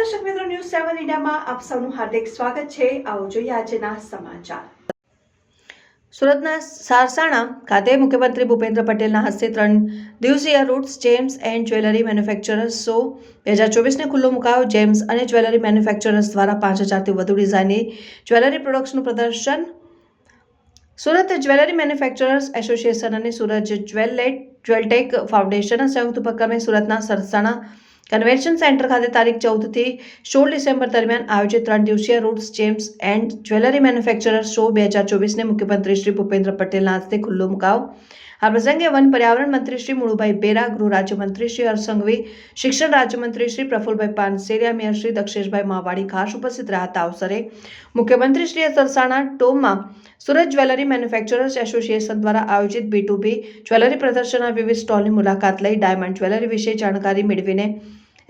સેવન ઇન્ડિયામાં આપ સૌનું હાર્દિક સ્વાગત છે. આવો જોઈએ આજના સમાચાર. સુરતના સારસાણા ખાતે મુખ્યમંત્રી ભૂપેન્દ્ર પટેલના હસ્તે ત્રણ દિવસીય roots, gems and jewellery manufacturers show બે હજાર ચોવીસને ખુલ્લો મુકાયો. જેમ્સ અને જ્વેલરી મેન્યુફેક્ચરર્સ દ્વારા પાંચ હજારથી વધુ ડિઝાઇનની જ્વેલરી પ્રોડક્ટ્સનું પ્રદર્શન. સુરત જ્વેલરી મેન્યુફેક્ચરર્સ એસોસિએશન અને સુરત જ્વેલેટ જ્વેલટેક ફાઉન્ડેશનના સંયુક્ત ઉપક્રમે સુરતના સરસાણા કન્વેન્શન સેન્ટર ખાતે તારીખ ચૌદથી સોળ ડિસેમ્બર દરમિયાન આયોજિત ત્રણ દિવસીય roots, gems and jewellery manufacturer show બે હજાર ચોવીસને મુખ્યમંત્રી શ્રી ભૂપેન્દ્ર પટેલના હસ્તે ખુલ્લો મુકાવ. આ પ્રસંગે વન પર્યાવરણ મંત્રી શ્રી મુળુભાઈ બેરા, ગૃહ રાજ્યમંત્રી શ્રી હરસંઘવી, શિક્ષણ રાજ્યમંત્રી શ્રી પ્રફુલભાઈ પાનસેરિયા, મેયર શ્રી દક્ષેશભાઈ માવાડી ખાસ ઉપસ્થિત રહ્યા હતા અવસરે. મુખ્યમંત્રી શ્રી સરસાણા ટોમમાં સુરત જ્વેલરી મેન્યુફેક્ચરર્સ એસોસિએશન દ્વારા આયોજિત બી ટુ બી જ્વેલરી પ્રદર્શનના વિવિધ સ્ટોલની મુલાકાત લઈ ડાયમંડ જ્વેલરી વિશે જાણકારી મેળવીને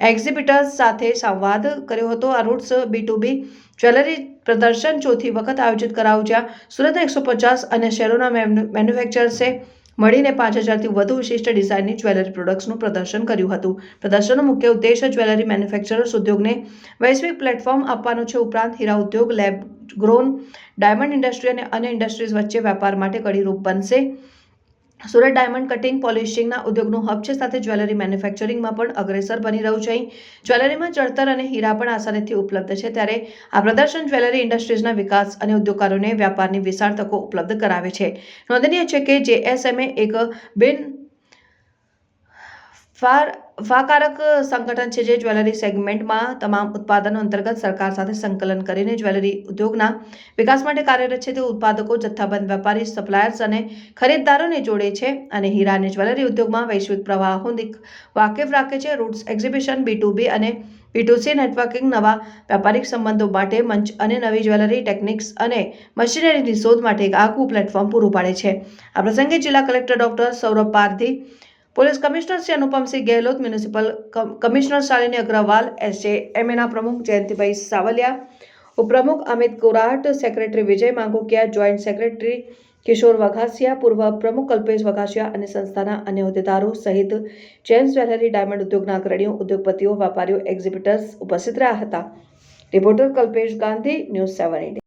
એક્ઝિબિટર્સ સાથે સંવાદ કર્યો હતો. આ roots B to B jewellery પ્રદર્શન ચોથી વખત આયોજિત કરાયું જ્યાં સુરત એકસો પચાસ અને શહેરોના મેન્યુફેક્ચરર્સે મળીને પાંચ હજારથી વધુ વિશિષ્ટ ડિઝાઇનની જ્વેલરી પ્રોડક્ટ્સનું પ્રદર્શન કર્યું હતું. પ્રદર્શનનો મુખ્ય ઉદ્દેશ જ્વેલરી મેન્યુફેક્ચરર્સ, ઉદ્યોગને વૈશ્વિક પ્લેટફોર્મ આપવાનો છે. ઉપરાંત હીરા ઉદ્યોગ લેબ ગ્રોન ડાયમંડ ઇન્ડસ્ટ્રી અને અન્ય ઇન્ડસ્ટ્રીઝ વચ્ચે વેપાર માટે કડીરૂપ બનશે. સુરત ડાયમંડ કટિંગ પોલિશિંગના ઉદ્યોગનું હબ છે, સાથે જ્વેલરી મેન્યુફેક્ચરિંગમાં પણ અગ્રેસર બની રહ્યું છે. જ્વેલરીમાં ચડતર અને હીરા પણ આસાનીથી ઉપલબ્ધ છે, ત્યારે આ પ્રદર્શન જ્વેલરી ઇન્ડસ્ટ્રીઝના વિકાસ અને ઉદ્યોગકારોને વ્યાપારની વિશાળ તકો ઉપલબ્ધ કરાવે છે. નોંધનીય છે કે જેએસએમએ એક બિન ફાર, ફાકારક સંગઠન છે જે જ્વેલરી સેગમેન્ટમાં તમામ ઉત્પાદનો અંતર્ગત સરકાર સાથે સંકલન કરીને જ્વેલરી ઉદ્યોગના વિકાસ માટે કાર્યરત છે. તે ઉત્પાદકો, જથ્થાબંધ વેપારી, સપ્લાયર્સ અને ખરીદદારોને જોડે છે અને હીરા અને જ્વેલરી ઉદ્યોગમાં વૈશ્વિક પ્રવાહોની વાકેફ રાખે છે. Roots exhibition, B to B અને બી ટુ સી નેટવર્કિંગ નવા વ્યાપારિક સંબંધો માટે મંચ અને નવી જ્વેલરી ટેકનિક્સ અને મશીનરીની શોધ માટે એક આગવું પ્લેટફોર્મ પૂરું પાડે છે. આ પ્રસંગે જિલ્લા collector doctor Saurabh Pardhi police commissioner Shri Anupamsinh Gehlot, municipal commissioner Shalini Agrawal, SJ એમએના પ્રમુખ જયંતિભાઈ સાવલિયા, ઉપપ્રમુખ Amit Korat secretary Vijay Mangukiya, joint secretary Kishor Vaghasiya, પૂર્વ પ્રમુખ કલ્પેશ વઘાસિયા અને સંસ્થાના અન્ય હોદ્દેદારો સહિત જેમ્સ જ્વેલરી ડાયમંડ ઉદ્યોગના અગ્રણીઓ, ઉદ્યોગપતિઓ, વેપારીઓ, એક્ઝિબિટર્સ ઉપસ્થિત રહ્યા હતા. Reporter Kalpesh Gandhi, news seven